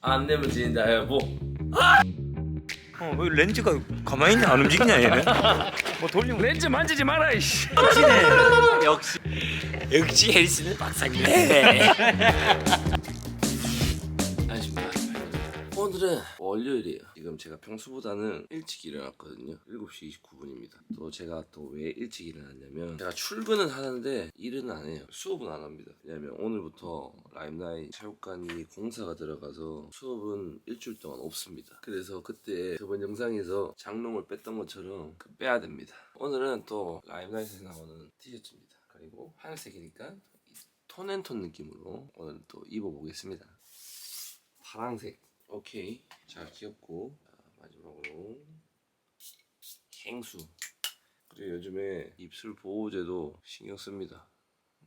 안 내면 진다 여보 어, 왜 렌즈가 가만히 있냐? 안 움직이냐 얘는? 뭐 돌리면 렌즈 만지지 마라 이씨. 역시. 역시 헬스는 박사님. 오늘은 월요일이에요. 지금 제가 평소보다는 일찍 일어났거든요. 7시 29분입니다. 또 제가 또 왜 일찍 일어났냐면 제가 출근은 하는데 일은 안 해요. 수업은 안 합니다. 왜냐면 오늘부터 라임라인 체육관이 공사가 들어가서 수업은 일주일 동안 없습니다. 그래서 그때 저번 영상에서 장롱을 뺐던 것처럼 그 빼야 됩니다. 오늘은 또 라임라인에서 나오는 티셔츠입니다. 그리고 하얀색이니까 이 톤앤톤 느낌으로 오늘 또 입어보겠습니다. 파랑색 오케이. 자 귀엽고. 자, 마지막으로. 캥수. 그리고 요즘에 입술 보호제도 신경 씁니다.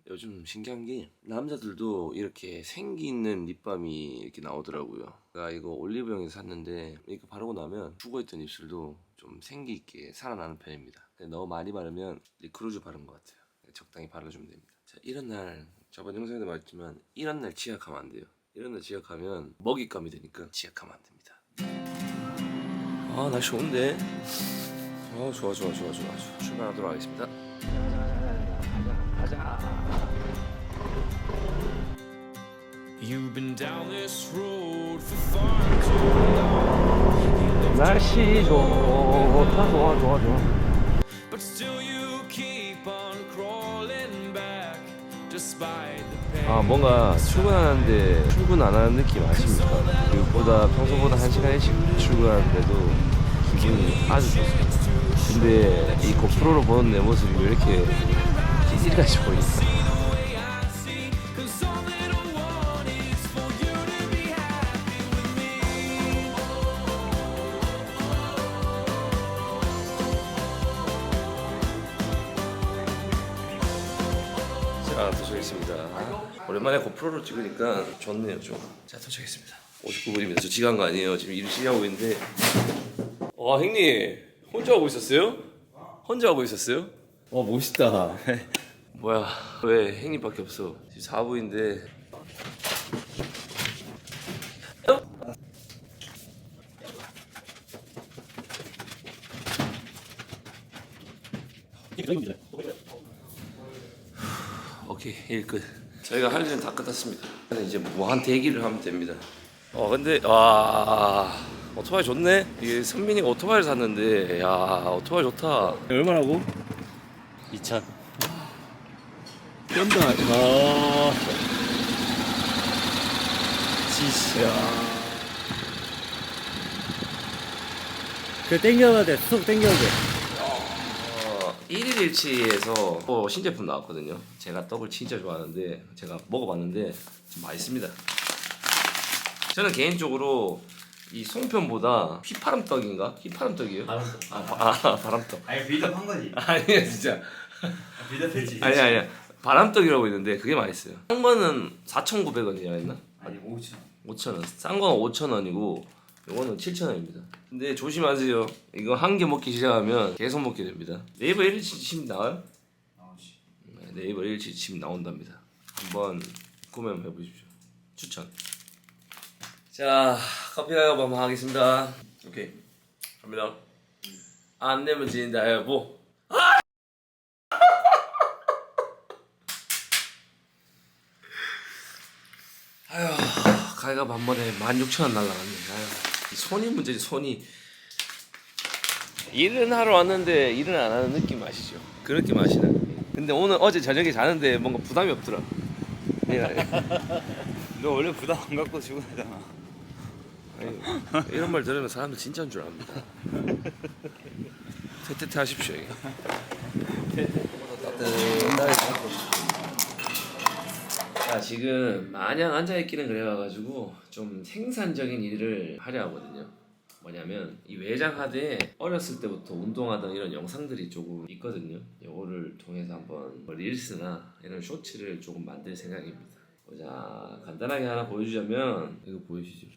요즘 신기한 게 남자들도 이렇게 생기 있는 립밤이 이렇게 나오더라고요. 나 이거 올리브영에서 샀는데 이거 바르고 나면 죽어있던 입술도 좀 생기 있게 살아나는 편입니다. 너무 많이 바르면 리크루즈 바른 것 같아요. 적당히 발라주면 됩니다. 자 이런 날 저번 영상에도 말했지만 이런 날 지약하면 안 돼요 이런 날 지약하면 먹잇감이 되니까 지약하면 안 됩니다. 아 날씨 좋은데? 아 좋아 좋아 좋아 좋아. 좋아. 출발하도록 하겠습니다. You've been down this road for far too long. 날씨 좋다 좋아 좋아 좋아. But still 아 뭔가 출근하는데 출근 안 하는 느낌 아십니까? 그보다 평소보다 한 시간 일찍 출근하는데도 기분이 아주 좋습니다 근데 이 고프로로 보는 내 모습이 왜 이렇게 찌질같이 보이니까. 자 도착했습니다 오랜만에 고프로로 찍으니까 좋네요 좀 자 도착했습니다. 59분입니다 저 지간 거 아니에요? 지금 일 시작하고 있는데. 와 형님. 혼자 하고 있었어요? 혼자 하고 있었어요? 와 멋있다. 뭐야 왜 형님밖에 없어? 지금 4부인데. 오케이 일 끝. 저희가 할 일은 다 끝났습니다. 이제 무한 대기를 하면 됩니다. 어 근데 와 오토바이 좋네. 이게 선민이가 오토바이를 샀는데 야 오토바이 좋다. 얼마라고? 2천. 쩐다. 아. 지시야. 그 땡겨야 돼. 속 땡겨야 돼. 어, 1일 일치에서 또 신제품 나왔거든요. 제가 떡을 진짜 좋아하는데 제가 먹어봤는데 좀 맛있습니다. 저는 개인적으로 이 송편보다 휘파람 떡인가? 휘파람 떡이요? 바람떡. 아, 바, 아 바람 떡. 아니 빌드업 한 거지. 아니야 진짜. 빌드업했지. 아니 아니야 바람 떡이라고 있는데 그게 맛있어요 싼 거는 4,900원이라 했나? 아니 5천. 5,000원 싼 거는 5,000원이고 이거는 7,000원입니다. 근데 조심하세요. 이거 한 개 먹기 시작하면 계속 먹게 됩니다. 네이버 1일치 치면 나와요? 나오지. 네, 네이버 1일치 치면 나온답니다. 한번 구매 한번 해보십시오. 추천. 자 커피 가격 한번 하겠습니다. 오케이. 갑니다. 안 내면 진다. 여보 아휴 가격 한 번에 16,000원 날라갔네. 아휴. 이 손이 문제지 손이 일은 하러 왔는데 일은 안 하는 느낌 아시죠? 그 느낌 아시나? 근데 오늘 어제 저녁에 자는데 뭔가 부담이 없더라 예, 너 원래 부담 안 갖고 출근하잖아. 아니, 이런 말 들으면 사람들 진짜인 줄 압니다 테테테 하십시오 이게. 자 지금 마냥 앉아있기는 그래가지고 좀 생산적인 일을 하려 하거든요. 뭐냐면 이 외장 하드에 어렸을 때부터 운동하던 이런 영상들이 조금 있거든요. 이거를 통해서 한번 뭐 릴스나 이런 쇼츠를 조금 만들 생각입니다. 보자 간단하게 하나 보여주자면 이거 보이시죠?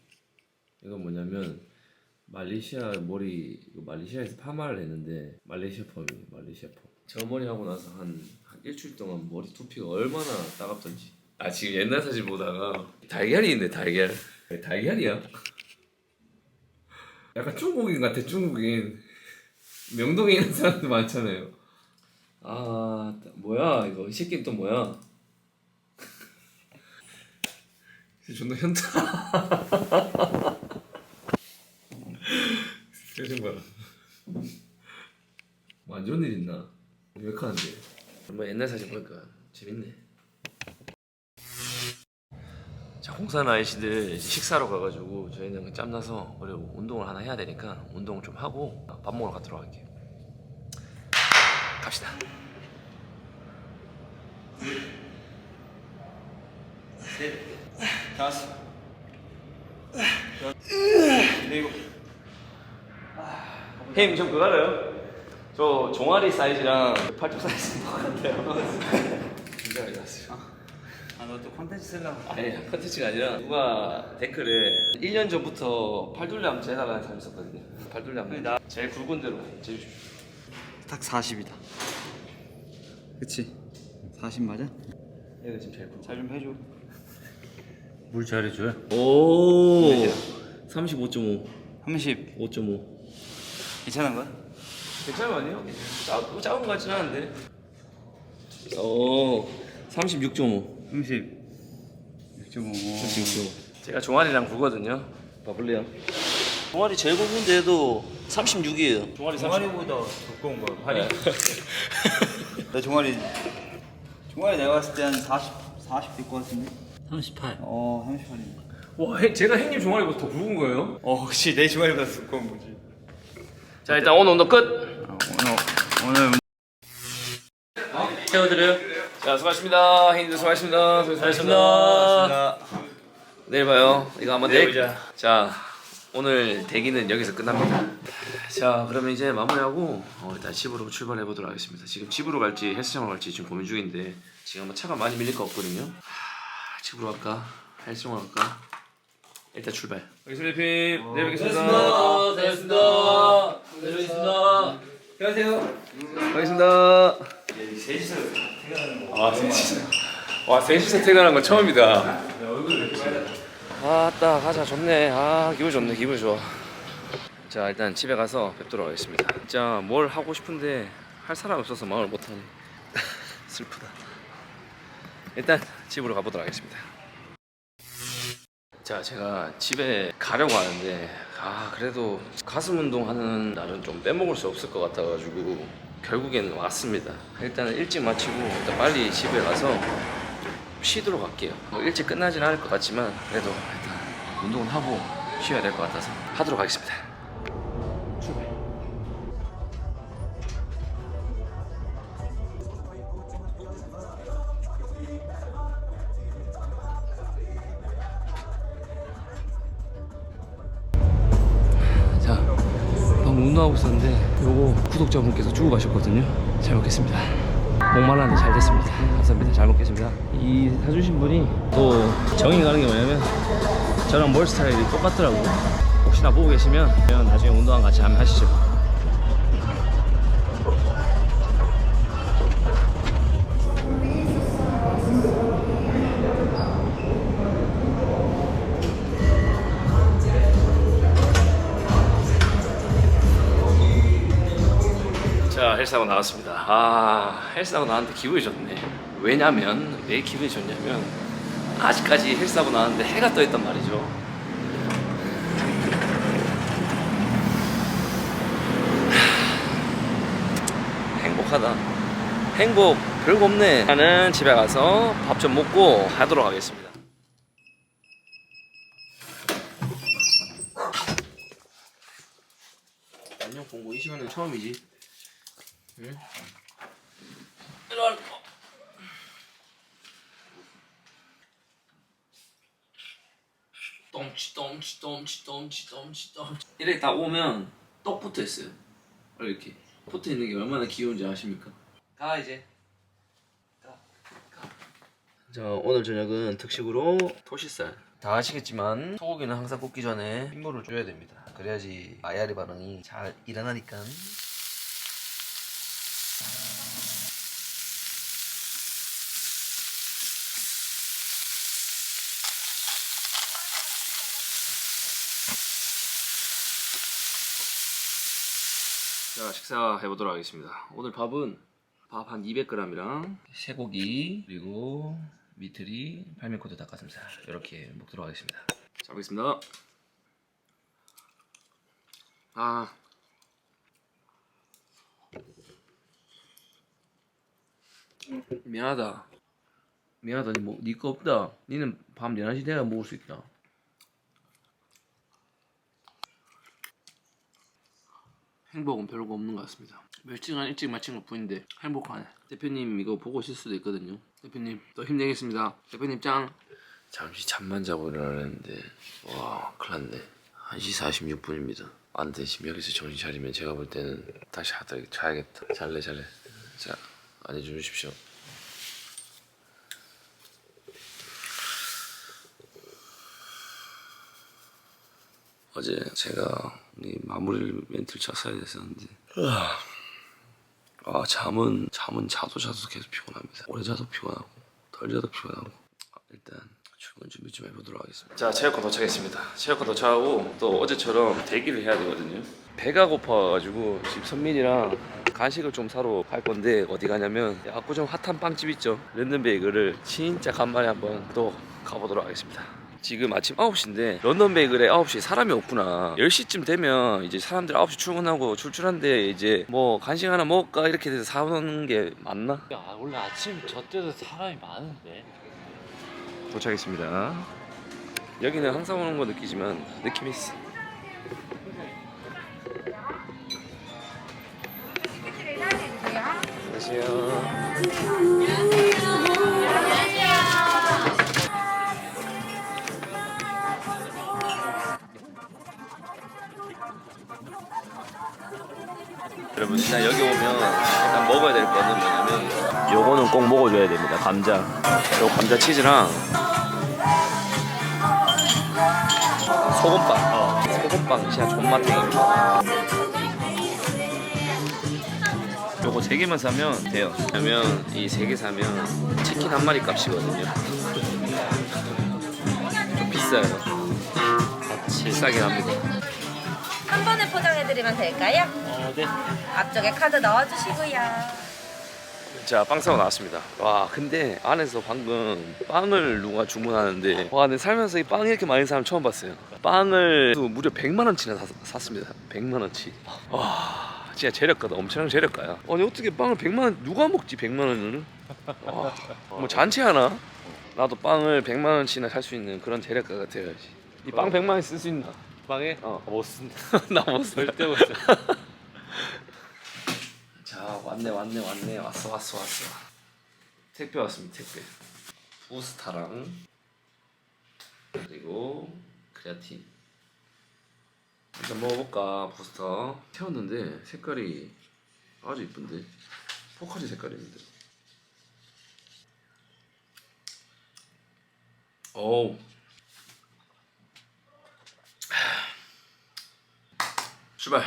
이건 뭐냐면 말레이시아 머리 이거 말레이시아에서 파마를 했는데 말레이시아 펌이에요 말레이시아 펌 저 머리 하고 나서 한, 한 일주일 동안 머리 두피가 얼마나 따갑던지 아 지금 옛날 사진 보다가. 달걀이 있네 달걀. 달걀이야? 약간 중국인 같아 중국인. 명동에 있는 사람들 많잖아요. 아 뭐야 이거. 이 새끼 또 뭐야? 존나 현타. 봐라 뭐안 좋은 일 있나? 왜 하는데? 뭐 옛날 사진 보니까? 재밌네. 자 공산 아이씨들 식사로 가가지고 저희는 짬나서 그리고 운동을 하나 해야 되니까 운동을 좀 하고 밥 먹으러 가도록 할게요. 갑시다. 다섯 일곱 형님 좀 그거 알아요? 저 종아리 사이즈랑 팔뚝 사이즈 똑같아요. 진짜 났어요. 아너 또 콘텐츠 쓰려고 아니 컨텐츠가 아니라 누가 댓글에 1년 전부터 한번 재달라는 사람이 있었거든요. 한번 나- 제일 굵은 대로 재주십시오. 딱 40이다 그치 40 맞아? 얘가 지금 제일 굵은. 잘좀 해줘 물 잘해줘요? 오 35.5 30 5.5 괜찮은 거야? 괜찮은 거 아니에요? 작, 작은 거 같진 않은데 오 36.5 30 6.5 36.5 제가 종아리랑 굵거든요. 봐볼래요? 종아리 제일 굵은데도 36이에요. 종아리 30 종아리보다 두꺼운 거야 팔이. 내 종아리 종아리 내가 봤을 때 한 40, 40 될 것 같은데? 38 어 38이네 와 해- 제가 형님 종아리보다 더 굵은 거예요? 어 그치 내 종아리보다 두꺼운 거지? 자 일단 오늘 운동 끝. 어, 오늘 오늘 태워드려요 자 수고하셨습니다. 형님들 수고하셨습니다. 수고하셨습니다. 내일 봐요. 이거 한번 내일 보자. 자 오늘 대기는 여기서 끝납니다. 자 그러면 이제 마무리하고 어, 일단 집으로 출발해 보도록 하겠습니다. 지금 집으로 갈지 헬스장으로 갈지 지금 고민 중인데 지금 뭐 차가 많이 밀릴 거 없거든요. 하, 집으로 갈까? 헬스장으로 갈까? 일단 출발. 알겠습니다 님 내일 뵙겠습니다. 잘했습니다. 잘했습니다. 안녕하세요 알겠습니다 아, 셋이서. 와, 셋이서 퇴근한 건 처음이다. 아따, 가자. 좋네. 아, 기분 좋네. 기분 좋아. 자, 일단 집에 가서 뵙도록 하겠습니다. 진짜 뭘 하고 싶은데 할 사람 없어서 마음을 못 하네. 슬프다. 일단 집으로 가보도록 하겠습니다. 자, 제가 집에 가려고 하는데 아, 그래도 가슴 운동하는 날은 좀 빼먹을 수 없을 것 같아가지고 결국에는 왔습니다. 일단은 일찍 마치고 일단 빨리 집에 가서 쉬도록 할게요. 뭐 일찍 끝나진 않을 것 같지만 그래도 일단 운동은 하고 쉬어야 될 것 같아서 하도록 하겠습니다. 출발. 자, 방금 운동하고 있었는데 요거 구독자분께서 주고 가셨거든요. 잘 먹겠습니다. 목말랐는데 잘 됐습니다. 감사합니다. 잘 먹겠습니다. 이 사주신 분이 또 정이 가는 게 뭐냐면 저랑 머리 스타일이 똑같더라고요. 혹시나 보고 계시면 나중에 운동 같이 하면 하시죠. 자 헬스하고 나왔습니다. 아 헬스하고 나왔는데 기분이 좋네. 왜냐면 왜 기분이 좋냐면 아직까지 헬스하고 나왔는데 해가 떠 있단 말이죠. 하, 행복하다. 행복 별거 없네. 나는 집에 가서 밥 좀 먹고 하도록 하겠습니다. 안녕 공부. 이 시간은 처음이지 응? 이런 똥치 똥치 똥치 똥치 똥치 똥치 이렇게 다 오면 떡 붙어 있어요 이렇게 붙어 있는 게 얼마나 귀여운지 아십니까? 가 이제 가. 가. 자 오늘 저녁은 특식으로 토시살 다 아시겠지만 소고기는 항상 굽기 전에 핏물을 줘야 됩니다 그래야지 아야리 반응이 잘 일어나니까 자 식사 해 보도록 하겠습니다. 오늘 밥은 밥 한 200g이랑 쇠고기 그리고 미트리 팔미코드 닭가슴살 이렇게 먹도록 하겠습니다. 잘 먹겠습니다. 아 미안하다. 미안하다. 니 뭐, 니거 없다. 니는 밤 11시 돼야 먹을 수 있다. 행복은 별거 없는 것 같습니다. 멸칭한 일찍 마친 것 뿐인데 행복하네. 대표님 이거 보고 오실 수도 있거든요. 대표님 더 힘내겠습니다. 대표님 짱. 잠시 잠만 자고 일어나는데 와 큰일 났네 1시 46분입니다 안 돼 지금 여기서 정신 차리면 제가 볼 때는 다시 하다 자야겠다 잘래 잘래 자 앉아주십시오 어제 제가 이 마무리 멘트를 쳤어야 됐었는데. 아 잠은 잠은 자도 자도 계속 피곤합니다. 오래 자도 피곤하고 덜 자도 피곤하고. 아, 일단 출근 준비 좀 해보도록 하겠습니다. 자 체육관 도착했습니다. 체육관 도착하고 또 어제처럼 대기를 해야 되거든요. 배가 고파가지고 지금 선민이랑 간식을 좀 사러 갈 건데 어디 가냐면 압구정 핫한 빵집 있죠. 랜덤베이글을 진짜 간만에 한번 또 가보도록 하겠습니다 지금 아침 9시인데 런던 베이글에 9시에 사람이 없구나. 10시쯤 되면 이제 사람들 9시 출근하고 출출한데 이제 뭐 간식 하나 먹을까 이렇게 돼서 사오는 게 맞나? 야 원래 아침 저 때도 사람이 많은데. 도착했습니다. 여기는 항상 오는 거 느끼지만 느낌이 있어. 안녕하세요 여러분 일단 여기 오면 일단 먹어야 될 거는 뭐냐면 요거는 꼭 먹어줘야 됩니다 감자. 요 감자 치즈랑 소금빵. 소금빵 진짜 존맛탱입니다 요거 세 개만 사면 돼요. 그러면 이세개 사면 치킨 한 마리 값이거든요. 좀 비싸요. 비싸긴 합니다. 한 번에 포장 해드리면 될까요? 어, 네. 앞쪽에 카드 넣어주시고요. 자, 빵 사고 나왔습니다. 와, 근데 안에서 방금 빵을 누가 주문하는데 와, 내 살면서 이 빵 이렇게 많이 사람 처음 봤어요. 빵을 또 무려 100만 원치나 사- 샀습니다. 100만 원치. 와, 진짜 재력가다. 엄청난 재력가야. 아니 어떻게 빵을 100만 원 누가 먹지 100만 원을? 와, 뭐 잔치 하나? 나도 빵을 100만 원치나 살 수 있는 그런 재력가가 되어야지. 이 빵 100만 원 쓸 수 있나? 빵에? 어. 못 쓴다. 나못 써. 절대 못 써. 자 왔네 왔네 왔네. 왔어 왔어 왔어. 택배 왔습니다 택배. 부스타랑 그리고 크레아틴. 일단 먹어볼까 부스터. 태웠는데 색깔이 아주 이쁜데? 포카지 색깔입니다 어우 출발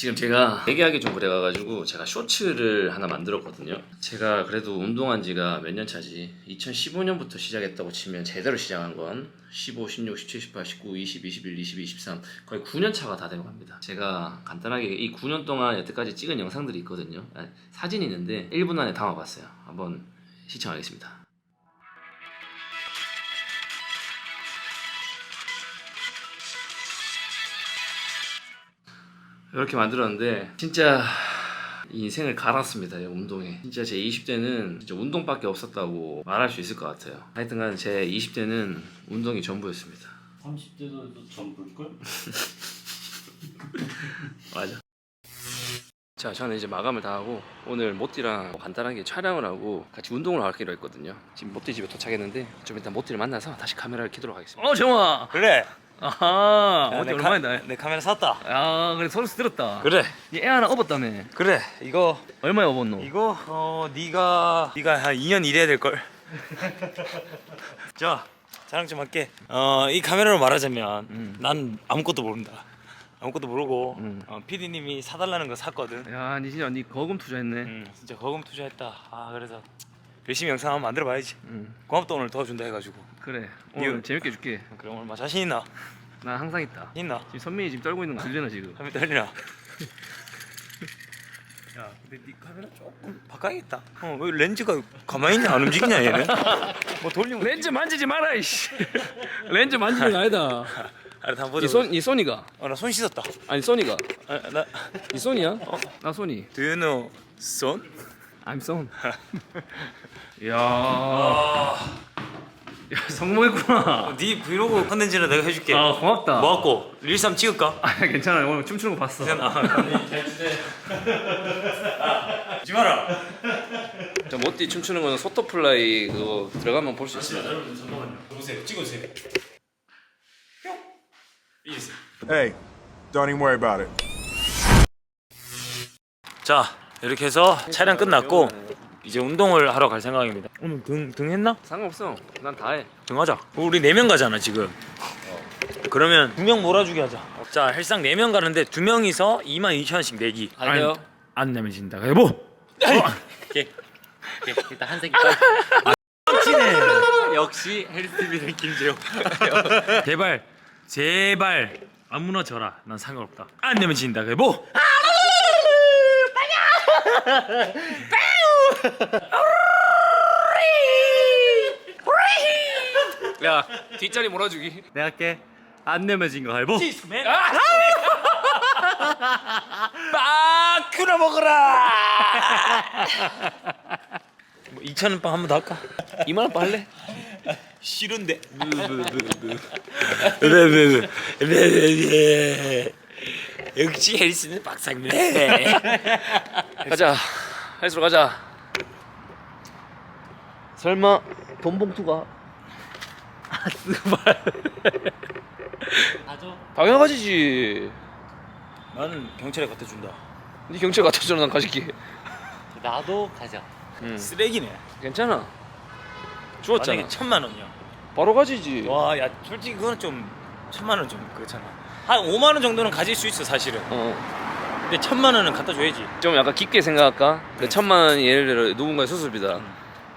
지금 제가 얘기하기 좀 그래가지고 제가 쇼츠를 하나 만들었거든요. 제가 그래도 운동한 지가 몇 년 차지? 2015년부터 시작했다고 치면 제대로 시작한 건 15, 16, 17, 18, 19, 20, 21, 22, 23 거의 9년 차가 다 되고 갑니다. 제가 간단하게 이 9년 동안 여태까지 찍은 영상들이 있거든요. 아니, 사진이 있는데 1분 안에 담아봤어요. 한번 시청하겠습니다. 이렇게 만들었는데 진짜 인생을 갈았습니다 이 운동에. 진짜 제 20대는 진짜 운동밖에 없었다고 말할 수 있을 것 같아요. 하여튼간 제 20대는 운동이 전부였습니다. 30대도 전부일걸? 맞아. 자 저는 이제 마감을 다 하고 오늘 모띠랑 간단하게 촬영을 하고 같이 운동을 하기로 했거든요. 지금 모띠 집에 도착했는데 좀 일단 모띠를 만나서 다시 카메라를 켜도록 하겠습니다. 어 정아 그래. 아하 야, 어디 내 카- 얼마나 내 카메라 샀다. 아 그래 소리 들었다 그래. 애 하나 업었다며 그래. 이거 얼마에 업었노? 이거 어 네가 네가 한 2년 일해야 될 걸. 자 자랑 좀 할게. 어이 카메라로 말하자면 난 아무것도 모른다. 아무것도 모르고 음. 어, PD님이 사달라는 거 샀거든. 야니 진짜 니 거금 투자했네 음, 진짜 거금 투자했다. 아 그래서 열심히 영상 한번 만들어 봐야지. 음. 고맙다 오늘 도와준다 해가지고. 그래 오늘 이거- 재밌게 해줄게 그럼 오늘 뭐 자신 있나? 난 항상 있다 있나? 지금 선민이 지금 떨고 있는 거 들리나 지금 카메라 떨리나? 야, 근데 네 카메라 조금 바꿔야겠다. 어, 왜 렌즈가 가만히 있냐 안 움직이냐 얘는? 뭐 돌리면 렌즈 만지지 마라 이씨 렌즈 만지는 거 아니다 알았다 한번 보자. 이, 손, 이 소니가 어, 나 손 씻었다. 아니 소니가 아, 나 이 소니야? 나 소니 Do you know 손? I'm son 이야 야 성공했구나 네 브이로그 컨텐츠는 내가 해줄게. 아 고맙다 뭐 갖고 릴삼 찍을까? 아 괜찮아 오늘 춤추는 거 봤어 하지 마라. 저 모띠 춤추는 거는 소토플라이 그거 들어가면 볼 수 있습니다 보세요. 찍어주세요. Hey, don't even worry about it. 자, 이렇게 해서 촬영 끝났고 이제 운동을 하러 갈 생각입니다. 오늘 등, 등 했나? 상관없어 난 다 해 등하자. 우리 네명 가잖아 지금. 그러면 두명 몰아주기 하자. 자 헬상 네명 가는데 두 명이서 2만 2천 원씩 내기. 안 돼요 안 내면 진다. 여보. 오케이. 일단 한색이 빨리. 치네. 역시 헬스TV는 김재호. 제발 제발 아무나 져라. 난 상관없다. 안 내면 진다. 여보. 야 뒷자리 몰아주기 내가 할게. 안 내면 진 거 알보? 빠꾸나 먹어라. 뭐 2천 원 빵 한 번 더 할까? 2만 원 빨래 싫은데. 역시 헬스는 박상래. 가자 헬스로 가자 설마 돈 봉투가 가죠. 당연하지지 나는 경찰에 갖다 준다. 네 경찰 갖다 주라 난 가질게 나도 가자. 쓰레기네. 괜찮아 주웠잖아 만약에 천만 원이야. 바로 가지지 와, 야 솔직히 그거는 좀 천만 원 좀 그렇잖아. 한 5만 원 정도는 가질 수 있어 사실은. 어, 근데 천만 원은 갖다 줘야지. 좀 약간 깊게 생각할까? 그 천만 원이 예를 들어 누군가의 수술비다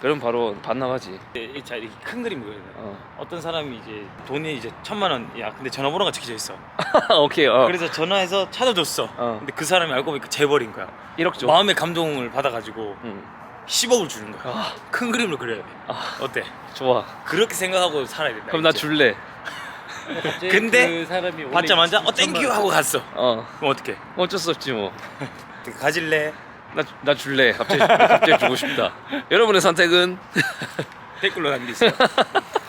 그럼 바로 반나가지 이- 자, 이렇게 큰 그림 보여요. 어. 어떤 사람이 이제 돈이 이제 천만 원, 야 근데 전화번호가 적혀져 있어. 오케이 어 그래서 전화해서 찾아줬어. 어. 근데 그 사람이 알고 보니까 재벌인 거야. 1억 줘 마음의 감동을 받아가지고 응. 10억을 주는 거야. 아, 큰 그림으로 그려야 돼. 아. 어때? 좋아 그렇게 생각하고 살아야 된다. 그럼 나 이제. 줄래 근데 그 사람이 원래 받자마자 어 2천만 땡큐 하고 갔어. 어 그럼 어떻게? 어쩔 수 없지 뭐 가질래? 나, 나 줄래. 갑자기 갑자기 주고 싶다. 여러분의 선택은? 댓글로 남기세요.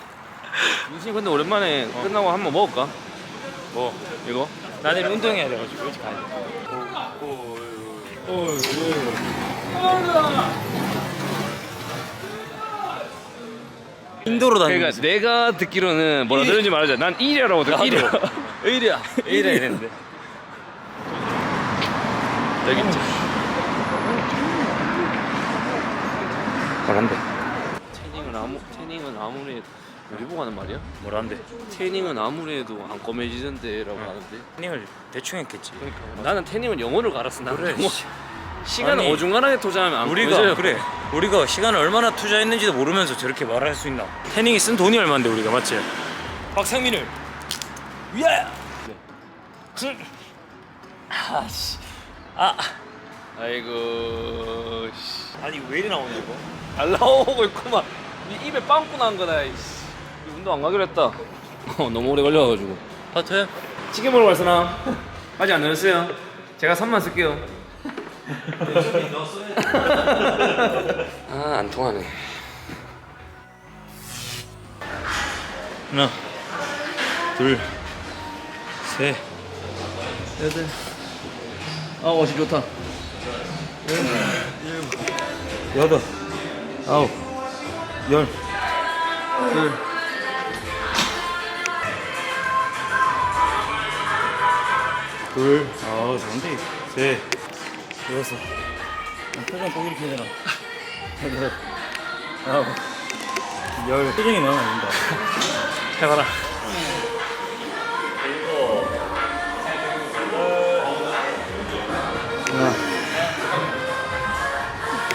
유진이 근데 오랜만에 끝나고 한번 먹을까? 뭐? 이거? 나 내일 운동해야 돼가지고 일찍 가야 돼. 인도로 다니는 그러니까 내가 듣기로는 뭐라 들은지 말하자 난 1이라고 듣 1이야. 의리야. 의리야 이랬는데. 여기 있지 잘한대 태닝은 아무 태닝은 아무리 우리 보고 하는 말이야? 뭐라는데 태닝은 아무리 해도 안 검해지던데라고 하는데 태닝을 대충 했겠지 나는 태닝은 영어를 갈았어 나는 그래, 영어. 씨. 시간을 아니, 어중간하게 투자하면 안 우리가 검해져요. 그래 우리가 시간을 얼마나 투자했는지도 모르면서 저렇게 말할 수 있나 태닝이 쓴 돈이 얼마인데 우리가 맞지? 박상민을 위하여 네. 아씨 아 아이고 씨. 아니 왜 이리 나오냐 이거 잘 나오고 있구만 네 입에 빵꾸 난 거다 이씨 운동 안 가기로 했다 어, 너무 오래 걸려가지고 하트야? 찌개 먹으러 갈서나? 아직 안 넣었어요 제가 3만 쓸게요 아 안 통하네 하나 둘 셋 여덟 아 옷이 좋다 여덟 아홉 열 둘, 아 좋은데. 셋, 여섯. 표정 꼭 이렇게 해야 되나? 여덟, 아홉, 열. 표정이 마음에 안 든다. 해봐라. 하나,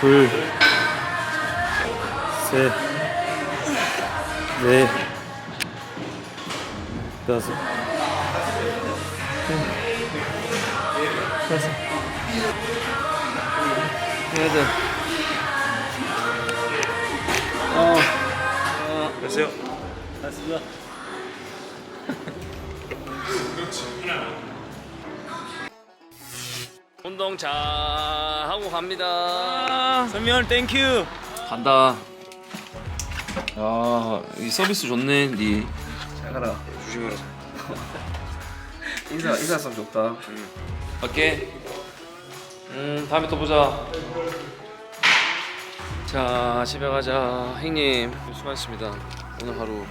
둘, 셋, 넷, 다섯. 얘들 됐어요. 됐습니다. 운동 잘 하고 갑니다. 선미언 땡큐. 간다. 야, 이 서비스 좋네, 니. 잘 가라. 조심해라. 인사, 인사성 좋다. 갈게. 음, 다음에 또 보자. 자, 집에 가자. 형님, 수고하셨습니다. 오늘 하루.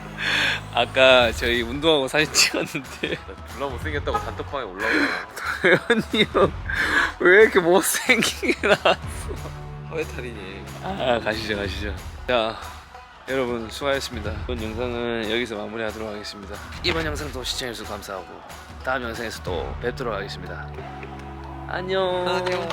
아까 저희 운동하고 사진 찍었는데 졸라 못생겼다고 단톡방에 올라오잖아. 도현이 형, 왜 이렇게 못생기게 나왔어? 허회탈이니. 아 가시죠 가시죠 자 여러분 수고하셨습니다. 이번 영상은 여기서 마무리하도록 하겠습니다. 이번 영상도 시청해주셔서 감사하고 다음 영상에서 또 뵙도록 하겠습니다. 안녕. 안녕